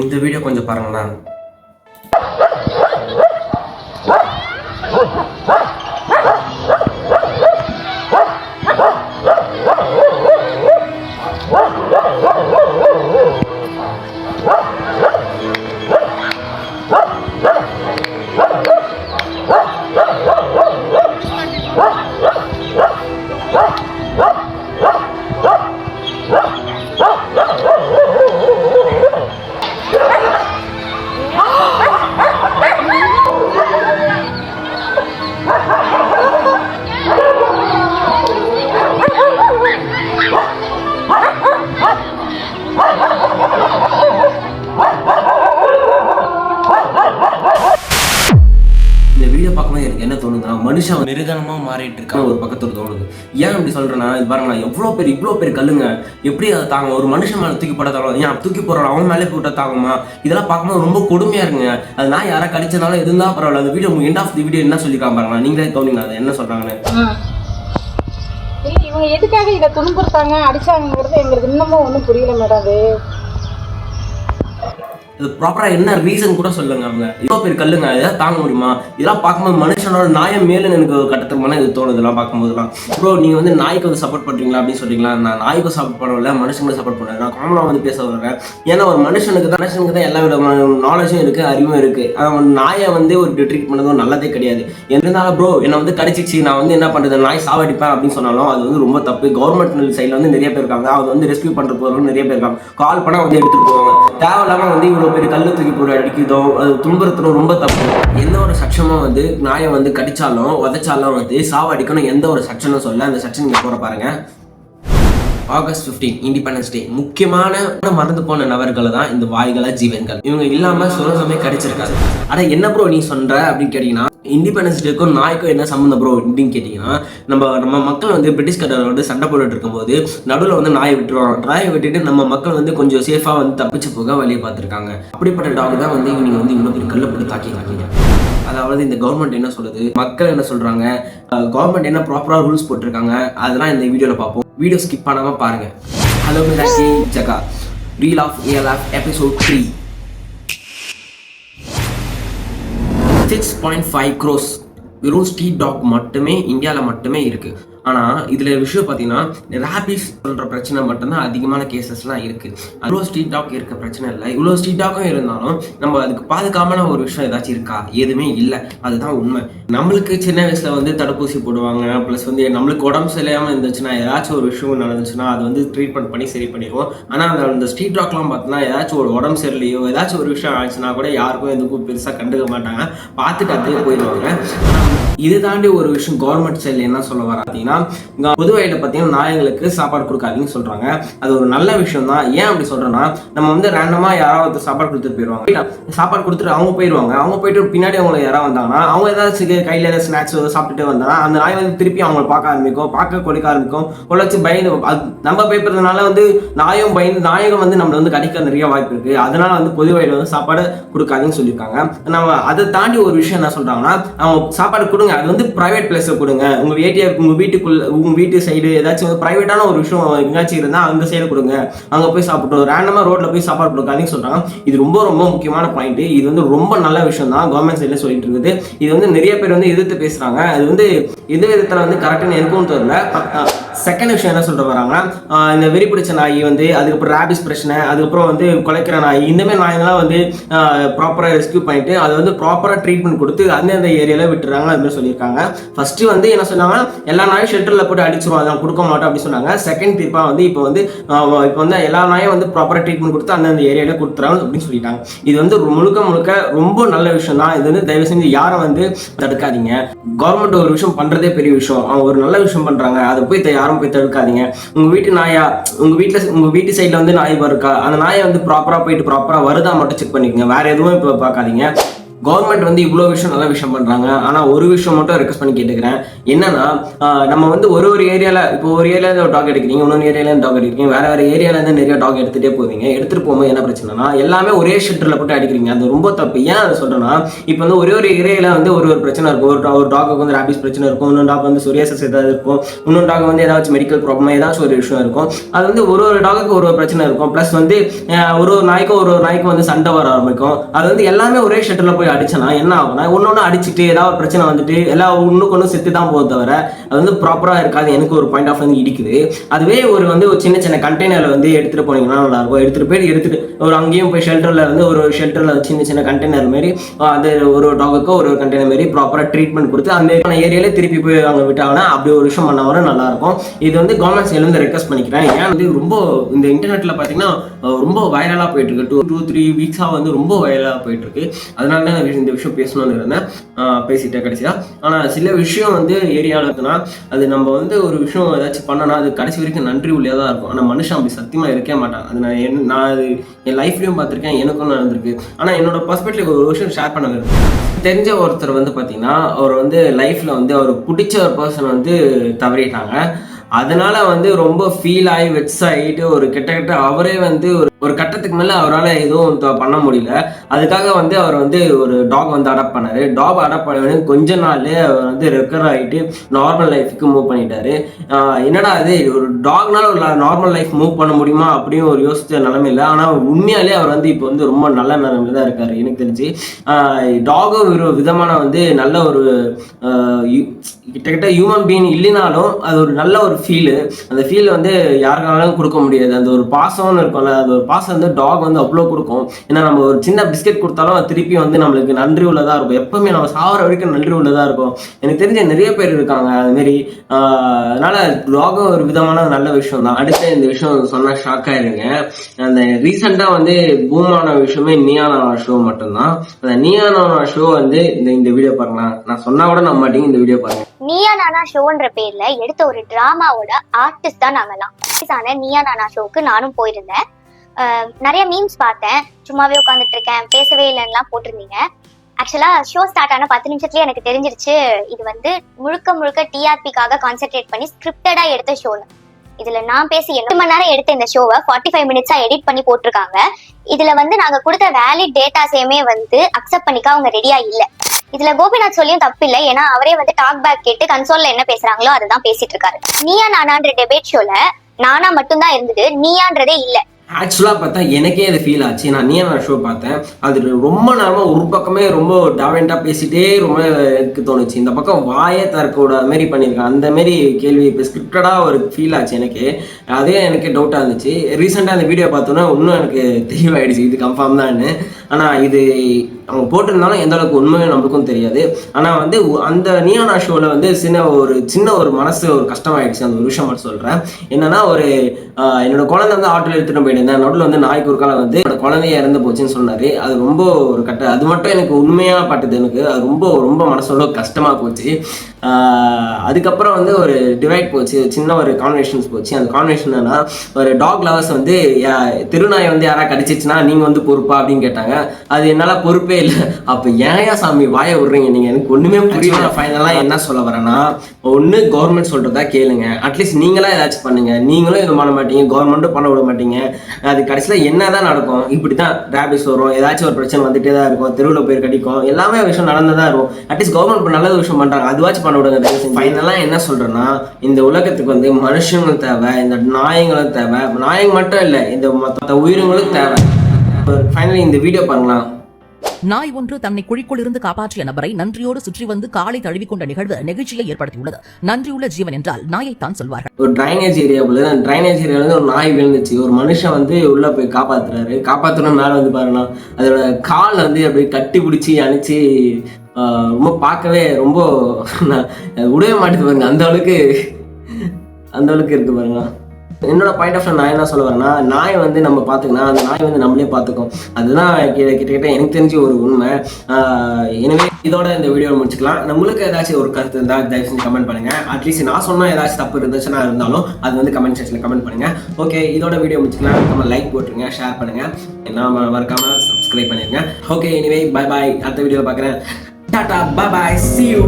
இந்த வீடியோ கொஞ்சம் பாருங்களேன். மாறிட்டு இருக்கா ஒரு பக்கத்துல தோணுது. ஏன் அப்படி சொல்றேன்னா இது பாருங்களேன் எவ்வளோ பேர் இவ்வளோ பேர் கல்லுங்க. எப்படி அதை தாங்க? ஒரு மனுஷன் மேலே தூக்கி போட ஏன் தூக்கி போடுறான் அவன் மேலே போட்டா தாங்குமா? இதெல்லாம் பார்க்கும்போது ரொம்ப கொடுமையா இருங்க அது நான் யாரா கடிச்சனால இருந்தா பரவாயில்ல. அந்த video end of the video என்ன சொல்லிருக்காங்க பாருங்களா நீங்களே கவனிங்க அதை என்ன சொல்றாங்கன்னு. இவங்க எதுக்காக இதை துன்புறுத்தாங்க அடிச்சாங்கிறது எங்களுக்கு இன்னமும் ஒன்றும் புரியல மேடம் அது. இது ப்ராப்பரா என்ன ரீசன் கூட சொல்லுங்க அவங்க. இவ்வளோ பேர் கல்லுங்க இதெல்லாம் தாங்க முடியுமா? இதெல்லாம் பார்க்கும்போது மனுஷனோட நாயம் மேலும் எனக்கு ஒரு இது தோணுது இதெல்லாம் பார்க்கும்போதுலாம் ப்ரோ நீங்க வந்து நாய்க்கு வந்து சப்போர்ட் பண்றீங்களா அப்படின்னு சொல்றீங்களா? நான் நாய்க்கு சப்போர்ட் பண்ணல மனுஷனுக்கு சப்போர்ட் பண்ணுறேன் நான் காமனாக வந்து பேச வர்றேன். ஏன்னா ஒரு மனுஷனுக்கு தான் மனுஷனுக்கு தான் எல்லா விதமான நாலேஜும் இருக்கு அறிவும் இருக்கு. அவன் நாயை வந்து ஒரு ட்ரீட் பண்ணதும் நல்லதே கிடையாது. இருந்தாலும் ப்ரோ என்னை வந்து கடிச்சிச்சு. நான் வந்து என்ன பண்றது? நாய் சாவடிப்பேன் அப்படின்னு சொன்னாலும் அது வந்து ரொம்ப தப்பு. கவர்மெண்ட் சைடில் வந்து நிறைய பேர் இருக்காங்க. அவங்க வந்து ரெஸ்கியூ பண்ற போறவங்க நிறைய பேர் இருக்காங்க. கால் பண்ணா வந்து எடுத்துட்டு போவாங்க. தேவையில்லாம வந்து இவ்வளவு பேர் கல்லு தூக்கி போட்டு அடிக்கிறதோ அது துன்புறுத்தணும் ரொம்ப தப்பு. எந்த ஒரு சட்சமும் வந்து நாயை வந்து கடிச்சாலும் உதைச்சாலும் வந்து சாவடிக்கணும் எந்த ஒரு சட்சனும் சொல்ல அந்த சட்சன் போகிற போற பாருங்க. ஆகஸ்ட் 15 இண்டிபெண்டன்ஸ் டே முக்கியமான மறந்து போன நபர்களை தான் இந்த வாய்கள ஜீவன்கள். இவங்க இல்லாம சுரசமே கிடைச்சிருக்காது. ஆனா என்ன ப்ரோ நீ சொல்ற அப்படின்னு கேட்டீங்கன்னா இண்டிபெண்டன்ஸ் டேக்கும் நாய்க்கும் என்ன சம்மந்தம் ப்ரோ அப்படின்னு கேட்டீங்கன்னா நம்ம நம்ம மக்கள் வந்து பிரிட்டிஷ்காரர் வந்து சண்டை போட்டுட்டு இருக்கும்போது நடுவில் வந்து நாயை விட்டுருவாங்க. நாயை விட்டுட்டு நம்ம மக்கள் வந்து கொஞ்சம் சேஃபாக வந்து தப்பிச்சு போக வழியை பார்த்துருக்காங்க. அப்படிப்பட்ட டாக் தான் வந்து இவங்க வந்து இவ்வளோ பெரிய கல்லை போட்டு தாக்கி தாக்கிங்க அதாவது இந்த கவர்மெண்ட் என்ன சொல்லுது? மக்கள் என்ன சொல்றாங்க? கவர்மெண்ட் என்ன ப்ராப்பரா ரூல்ஸ் போட்டிருக்காங்க? அதெல்லாம் இந்த வீடியோல பார்ப்போம். வீடியோ ஸ்கிப் பண்ணாமல் பாருங்க. ஹலோ மிராசி ஜகா reel of ALF episode three six point five crores வெறும் ஸ்ட்ரீட் டாக் மட்டுமே இந்தியாவில் மட்டுமே இருக்குது ஆனால் இதில் விஷயம் பார்த்தீங்கன்னா ரேபிஸ் சொல்கிற பிரச்சனை மட்டும்தான் அதிகமான கேசஸ்லாம் இருக்கு. இவ்வளோ ஸ்ட்ரீட் டாக் இருக்க பிரச்சனை இல்லை. இவ்வளோ ஸ்ட்ரீட் டாக்கும் இருந்தாலும் நம்ம அதுக்கு பாதுகாப்பான ஒரு விஷயம் ஏதாச்சும் இருக்கா? எதுவுமே இல்லை. அதுதான் உண்மை. நம்மளுக்கு சின்ன வயசுல வந்து தடுப்பூசி போடுவாங்க. ப்ளஸ் வந்து நம்மளுக்கு உடம்பு சரியில்லாமல் இருந்துச்சுன்னா ஏதாச்சும் ஒரு விஷயம் நடந்துச்சுன்னா அது வந்து ட்ரீட்மெண்ட் பண்ணி சரி பண்ணிடுவோம். ஆனால் அந்த அந்த ஸ்ட்ரீட் டாக்லாம் பார்த்தோன்னா ஏதாச்சும் ஒரு உடம்பு சரியில்லையோ ஏதாச்சும் ஒரு விஷயம் ஆச்சுன்னா கூட யாருக்கும் எதுக்கும் பெருசாக கண்டுக்க மாட்டாங்க. பார்த்துட்டு அப்படியே போயிடுவாங்க. இது தாண்டி ஒரு விஷயம் கவர்மெண்ட் சைடில் என்ன சொல்ல வர பார்த்தீங்கன்னா பார்த்தீங்கன்னா புதுவையில் பார்த்தீங்கன்னா நாயங்களுக்கு சாப்பாடு கொடுக்காதீங்கன்னு சொல்றாங்க. அது ஒரு நல்ல விஷயம் தான் ஏன் அப்படி சொல்றேன்னா நம்ம வந்து ரேண்டமாக யாராவது சாப்பாடு கொடுத்துட்டு போயிடுவாங்க சாப்பாடு கொடுத்துட்டு அவங்க போயிடுவாங்க அவங்க போயிட்டு பின்னாடி அவங்க யாராவது வந்தாங்கன்னா அவங்க ஏதாச்சும் கையில் ஏதாவது ஸ்நாக்ஸ் சாப்பிட்டுட்டு வந்தாங்கன்னா அந்த நாய் வந்து திருப்பி அவங்களை பார்க்க ஆரம்பிக்கும் பார்க்க கொடுக்க ஆரம்பிக்கும். கொலைச்சு பயந்து நம்ம பயப்படுறதுனால வந்து நாயும் பயந்து நாயகம் வந்து நம்மளை வந்து கடிக்க நிறைய வாய்ப்பு இருக்கு. அதனால வந்து பொது வந்து சாப்பாடு கொடுக்காதுன்னு சொல்லியிருக்காங்க. நம்ம அதை தாண்டி ஒரு விஷயம் என்ன சொல்றாங்கன்னா அவங்க சாப்பாடு கொடுங்க. அது வந்து பிரைவேட் பிளேஸ்ல கொடுங்க. உங்க ஏடிஆர் உங்க வீட்டுக்குள்ள உங்கள் வீட்டு சைடு ஏதாச்சும் வந்து ப்ரைவேட்டான ஒரு விஷயம் எங்கேயாச்சும் இருந்தால் அந்த சைடு கொடுங்க. அங்கே போய் சாப்பிட்டோம் ரேண்டமாக ரோட்டில் போய் சாப்பாடு கொடுக்காதீங்கன்னு சொல்கிறாங்க இது ரொம்ப ரொம்ப முக்கியமான பாயிண்ட்டு இது வந்து ரொம்ப நல்ல விஷயம் தான் கவர்மெண்ட் சைடில் சொல்லிட்டு இருக்குது. இது வந்து நிறைய பேர் வந்து எதிர்த்து பேசுகிறாங்க அது வந்து எந்த விதத்தில் வந்து கரெக்டான இருக்கும்னு தெரியல. செகண்ட் விஷயம் என்ன சொல்ற வராங்கன்னா இந்த வெறி பிடிச்ச நாய் வந்து அதுக்கப்புறம் ரேபிஸ் பிரச்சனை அதுக்கப்புறம் வந்து குலைக்கிற நாய் இந்த மாதிரி நாயெல்லாம் வந்து ப்ராப்பராக ரெஸ்க்யூ பண்ணிட்டு அதை வந்து ப்ராப்பராக ட்ரீட்மெண்ட் கொடுத்து அந்தந்த ஏரியாவில் விட்டுறாங்க அது மாதிரி சொல்லியிருக்காங்க. ஃபர்ஸ்ட் வந்து என்ன சொன்னாங்கன்னா எல்லா நாயும் ஷெல்டரில் போட்டு அடிச்சிருவோம் அதான் கொடுக்க மாட்டோம் அப்படின்னு சொன்னாங்க. செகண்ட் தீர்ப்பாக வந்து இப்போ வந்து இப்போ வந்து எல்லா நாயும் வந்து ப்ராப்பராக ட்ரீட்மெண்ட் கொடுத்து அந்தந்த ஏரியாவில் கொடுத்துறாங்க அப்படின்னு சொல்லிட்டாங்க. இது வந்து முழுக்க முழுக்க ரொம்ப நல்ல விஷயம் தான். இது வந்து தயவு செஞ்சு யாரும் வந்து தடுக்காதீங்க. கவர்மெண்ட் ஒரு விஷயம் பண்ணுறதே பெரிய விஷயம். அவங்க ஒரு நல்ல விஷயம் பண்ணுறாங்க அதை போய் த- யாரும் போய் தவிர்க்காதீங்க உங்க வீட்டு நாயா உங்க வீட்டுல உங்க வீட்டு சைடுல வந்து நாய் இருக்கா அந்த நாயை வந்து ப்ராப்பரா போயிட்டு ப்ராப்பரா வருதா மட்டும் செக் பண்ணிக்கோங்க. வேற எதுவும் இப்போ பார்க்காதீங்க. கவர்மெண்ட் வந்து இவ்வளோ விஷயம் நல்ல விஷயம் பண்ணுறாங்க ஆனால் ஒரு விஷயம் மட்டும் ரெக்வஸ்ட் பண்ணி கேட்டுக்கிறேன். என்னன்னா நம்ம வந்து ஒரு ஒரு ஏரியாவில் இப்போ ஒரு ஏரியாவில் ஒரு டாக் எடுக்கிறீங்க இன்னொரு ஏரியாவிலேருந்து இருந்து டாக் எடுக்கிறீங்க வேறு வேறு ஏரியாவிலேருந்து நிறைய டாக் எடுத்துகிட்டே போவீங்க. எடுத்துகிட்டு போகும்போது என்ன பிரச்சனைனா எல்லாமே ஒரே ஷெட்டரில் போட்டு அடிக்கிறீங்க. அது ரொம்ப தப்பு. ஏன் அதை சொல்கிறேன்னா இப்போ வந்து ஒரே ஒரு ஏரியாவில் வந்து ஒரு ஒரு பிரச்சனை இருக்கும். ஒரு ஒரு டாக்கு வந்து ரேபிஸ் பிரச்சனை இருக்கும். இன்னொரு டாக் வந்து சொரியாசஸ் ஏதாவது இருக்கும். இன்னொரு டாக் வந்து ஏதாச்சும் மெடிக்கல் ப்ராப்ளம் ஏதாச்சும் ஒரு விஷயம் இருக்கும். அது வந்து ஒரு ஒரு டாக்குக்கு ஒரு ஒரு பிரச்சனை இருக்கும். ப்ளஸ் வந்து ஒரு ஒரு நாய்க்கும் ஒரு ஒரு நாய்க்கும் வந்து சண்டை வர ஆரம்பிக்கும். அது வந்து எல்லாமே ஒரே ஷெட்டில் போய் அடிச்சனா என்ன ஆகும்னா ஒன்று ஒன்று அடிச்சுட்டு ஏதாவது ஒரு பிரச்சனை வந்துட்டு எல்லா ஒன்றுக்கு ஒன்று செத்து தான் போகுது தவிர அது வந்து ப்ராப்பராக இருக்காது. எனக்கு ஒரு பாயிண்ட் ஆஃப் வந்து இடிக்குது. அதுவே ஒரு வந்து ஒரு சின்ன சின்ன கண்டெய்னரில் வந்து எடுத்துட்டு போனீங்கன்னா நல்லா இருக்கும். எடுத்துட்டு போய் எடுத்துட்டு ஒரு அங்கேயும் போய் ஷெல்டரில் வந்து ஒரு ஷெல்டர்ல சின்ன சின்ன கண்டெய்னர் மாரி அது ஒரு டாகுக்கு ஒரு கண்டெய்னர் மாதிரி ப்ராப்பராக ட்ரீட்மெண்ட் கொடுத்து அந்த ஏரியால திருப்பி போய் அவங்க விட்டாங்கன்னா அப்படி ஒரு விஷயம் பண்ண வர நல்லா இருக்கும். இது வந்து கவர்மெண்ட் சைட்ல இருந்து ரெக்வஸ்ட் பண்ணிக்கிறேன். ஏன் வந்து ரொம்ப இந்த இன்டர்நெட்ல பாத்தீங்கன்னா ரொம்ப வைரலா போயிட்டு இருக்கு. டூ டூ த்ரீ வீக்ஸா வந்து ரொம்ப வைரலாக போயிட்டு இருக்கு. அதனால நான் இந்த விஷயம் பேசணும்னு இருந்தேன் பேசிட்டேன் கடைசியாக ஆனால் சில விஷயம் வந்து ஏரியாவில் இருக்குன்னா அது நம்ம வந்து ஒரு விஷயம் ஏதாச்சும் பண்ணனா அது கடைசி வரைக்கும் நன்றி உள்ளே தான் இருக்கும். ஆனால் மனுஷன் அப்படி சத்தியமாக இருக்கே மாட்டான். அது நான் என் நான் அது என் லைஃப்லையும் பார்த்துருக்கேன் எனக்கும் நடந்திருக்கு. ஆனால் என்னோட பர்ஸ்பெக்டிவ் ஒரு விஷயம் ஷேர் பண்ண தெரிஞ்ச ஒருத்தர் வந்து பார்த்தீங்கன்னா அவர் வந்து லைஃப்பில் வந்து அவர் பிடிச்ச ஒரு பர்சன் வந்து தவறிட்டாங்க. அதனால வந்து ரொம்ப ஃபீல் ஆகி வெட்ஸ் ஆகிட்டு ஒரு கிட்ட கிட்ட அவரே வந்து ஒரு ஒரு கட்டத்துக்கு மேலே அவரால் எதுவும் த- பண்ண முடியல. அதுக்காக வந்து அவர் வந்து ஒரு டாக் வந்து அடாப்ட் பண்ணார். டாக் அடாப்ட் பண்ண கொஞ்ச நாள் அவர் வந்து ரெக்கர் ஆகிட்டு நார்மல் லைஃபுக்கு மூவ் பண்ணிட்டாரு. என்னடா அது ஒரு டாக்னால ஒரு நார்மல் லைஃப் மூவ் பண்ண முடியுமா அப்படின்னு ஒரு யோசிச்ச இல்லை ஆனால் உண்மையாலே அவர் வந்து இப்போ வந்து ரொம்ப நல்ல நிலைமையில தான் இருக்கார். எனக்கு தெரிஞ்சு டாகும் ஒரு விதமான வந்து நல்ல ஒரு ஆஹ் கிட்டத்தட்ட ஹியூமன் பீயிங் இல்லைனாலும் அது ஒரு நல்ல ஒரு ஃபீலு அந்த ஃபீல் வந்து யாருக்கானாலும் கொடுக்க முடியாது. அந்த ஒரு பாசம்னு இருக்கும்ல அந்த ஒரு பாசம் வந்து டாக் வந்து அவ்வளோ கொடுக்கும். ஏன்னா நம்ம ஒரு சின்ன பிஸ்கெட் கொடுத்தாலும் அது திருப்பி வந்து நம்மளுக்கு நன்றி உள்ளதாக இருக்கும். எப்பவுமே நம்ம சாவர வரைக்கும் நன்றி உள்ளதாக இருக்கும். எனக்கு தெரிஞ்ச நிறைய பேர் இருக்காங்க. அது அதனால டாகும் ஒரு விதமான நல்ல விஷயம் தான். அடுத்து இந்த விஷயம் சொன்னால் ஷாக் ஆயிருங்க அந்த ரீசெண்டாக வந்து பூமான விஷயமே நியானா ஷோ மட்டும்தான். அந்த நியானா ஷோ வந்து இந்த இந்த வீடியோ பாருங்க நான் சொன்னா கூட நம்ப மாட்டீங்க. இந்த வீடியோ பாருங்க. நீயா நானா ஷோன்ற பேர்ல எடுத்த ஒரு டிராமாவோட ஆர்டிஸ்ட் தான் நாங்கெல்லாம் ஆன நீயா நானா ஷோக்கு நானும் போயிருந்தேன். நிறைய மீம்ஸ் பார்த்தேன். சும்மாவே உட்காந்துட்டு இருக்கேன். பேசவே இல்லைன்னுலாம் போட்டிருந்தீங்க. ஆக்சுவலா ஷோ ஸ்டார்ட் ஆன பத்து நிமிஷத்துலயே எனக்கு தெரிஞ்சிருச்சு. இது வந்து முழுக்க முழுக்க டிஆர்பிக்காக கான்சென்ட்ரேட் பண்ணி ஸ்கிரிப்டடா எடுத்த ஷோன்னு இதுல நான் பேசி எட்டு மணி நேரம் எடுத்த இந்த ஷோவை ஃபார்ட்டி ஃபைவ் மினிட்ஸா எடிட் பண்ணி போட்டிருக்காங்க. இதுல வந்து நாங்க கொடுத்த வேலிட் டேட்டாஸையுமே வந்து அக்செப்ட் பண்ணிக்க அவங்க ரெடியா இல்லை. இதுல கோபிநாத் சொல்லியும் தப்பு இல்லை ஏன்னா அவரே வந்து டாக் பேக் கேட்டு கன்சோல்ல என்ன பேசுறாங்களோ அதுதான் பேசிட்டு இருக்காரு நீயா நானான்ற டெபேட் ஷோல நானா மட்டும்தான் இருந்தது. நீயான்றதே இல்ல. ஆக்சுவலாக பார்த்தா எனக்கே அது ஃபீல் ஆச்சு. நான் நீ நான் ஷோ பார்த்தேன். அது ரொம்ப நேரமாக ஒரு பக்கமே ரொம்ப டாவெண்ட்டாக பேசிட்டே ரொம்ப எனக்கு தோணுச்சு. இந்த பக்கம் வாயே தரக்கூட மாரி பண்ணியிருக்கேன். அந்த மாரி கேள்வி இப்போ ஸ்கிரிப்டடாக ஒரு ஃபீல் ஆச்சு எனக்கு. அதே எனக்கு டவுட்டாக இருந்துச்சு. ரீசெண்டாக அந்த வீடியோ பார்த்தோன்னா இன்னும் எனக்கு தெளிவாயிடுச்சு. இது கன்ஃபார்ம் தான் ஆனால் இது அவங்க போட்டிருந்தாலும் எந்த அளவுக்கு உண்மையும் நம்மளுக்கும் தெரியாது. ஆனால் வந்து அந்த நியானா ஷோவில் வந்து சின்ன ஒரு சின்ன ஒரு மனசு ஒரு கஷ்டமாயிடுச்சு. அந்த ஒரு விஷயம் மட்டும் சொல்கிறேன் என்னன்னா ஒரு என்னோட குழந்தை வந்து ஆட்டோல எடுத்துட்டு போயிருந்தேன் நடுவில் வந்து நாய் குறுக்கால வந்து என்னோட குழந்தைய இறந்து போச்சுன்னு சொன்னார். அது ரொம்ப ஒரு கட்ட அது மட்டும் எனக்கு உண்மையாக பட்டது எனக்கு. அது ரொம்ப ரொம்ப மனசோட கஷ்டமாக போச்சு. அதுக்கப்புறம் வந்து ஒரு டிவைட் போச்சு. சின்ன ஒரு கான்வெர்ஷன்ஸ் போச்சு. அந்த கான்வெர்ஷன் என்னன்னா ஒரு டாக் லவர்ஸ் வந்து யா- வந்து யாராவது கடிச்சிச்சுன்னா நீங்கள் வந்து பொறுப்பா? அப்படின்னு கேட்டாங்க. அது என்னால் பொறுப்பே இல்லை. அப்ப ஏன்யா சாமி வாய விடுறீங்க? நீங்க எனக்கு ஒண்ணுமே புரியல. ஃபைனலா என்ன சொல்ல வரேன்னா ஒண்ணு கவர்மெண்ட் சொல்றதா கேளுங்க. அட்லீஸ்ட் நீங்களா ஏதாச்சும் பண்ணுங்க. நீங்களும் இது பண்ண மாட்டீங்க. கவர்மெண்ட்டும் பண்ண விட மாட்டீங்க. அது கடைசியில என்னதான் நடக்கும்? இப்படித்தான் ரேபிஸ் வரும். ஏதாச்சும் ஒரு பிரச்சனை வந்துட்டே தான் இருக்கும். தெருவில் போய் கடிக்கும். எல்லாமே விஷயம் நடந்ததா இருக்கும். அட்லீஸ்ட் கவர்மெண்ட் நல்ல விஷயம் பண்றாங்க. அதுவாச்சும் பண்ண விடுங்க. ஃபைனலா என்ன சொல்றேன்னா இந்த உலகத்துக்கு வந்து மனுஷங்களும் தேவை இந்த நாயங்களும் தேவை. நாயங்க மட்டும் இல்லை இந்த மற்ற உயிரினங்களும் தேவை. ஃபைனலி இந்த வீடியோ பாருங்களேன். நாய் ஒன்று தன்னை குழிக்குள் இருந்து காப்பாற்றிய நபரை நன்றியோடு சுற்றி வந்து காலை தழுவிக்கொண்ட நிகழ்வு நெகிழ்ச்சியை ஏற்படுத்தியுள்ளது. நன்றியுள்ள ஜீவன் என்றால் நாயை தான் சொல்வார்கள். ஒரு ட்ரைனேஜ் ஏரியா போல டிரைனேஜ் ஏரியால ஒரு நாய் விழுந்துச்சு. ஒரு மனுஷன் வந்து உள்ள போய் காப்பாத்துறாரு. காப்பாத்தணும் மேல வந்து பாருங்க அதோட கால் வந்து அப்படியே கட்டி பிடிச்சி அணிச்சு ரொம்ப பார்க்கவே ரொம்ப உடவே மாட்டேது பாருங்க. அந்த அளவுக்கு அந்த அளவுக்கு இருக்கு பாருங்க. என்னோட பாயிண்ட் ஆஃப் நான் என்ன சொல்ல வரேன்னா நாய் வந்து நம்ம பார்த்துக்கணும். அந்த நாய் வந்து நம்மளே பார்த்துக்கும். அதுதான் கிட்டத்தட்ட எனக்கு தெரிஞ்ச ஒரு உண்மை. எனவே இதோட இந்த வீடியோ முடிச்சுக்கலாம். நம்மளுக்கு ஏதாச்சும் ஒரு கருத்து இருந்தால் தயவு செஞ்சு கமெண்ட் பண்ணுங்க. அட்லீஸ்ட் நான் சொன்ன ஏதாச்சும் தப்பு இருந்துச்சுன்னா இருந்தாலும் அது வந்து கமெண்ட் செக்ஷனில் கமெண்ட் பண்ணுங்க. ஓகே இதோட வீடியோ முடிச்சுக்கலாம். நம்ம லைக் போட்டுருங்க ஷேர் பண்ணுங்க. என்ன மறக்காம சப்ஸ்கிரைப் பண்ணிருங்க. ஓகே எனிவே பை பாய் அடுத்த வீடியோவில் பார்க்குறேன். டாடா பை பாய் சி யூ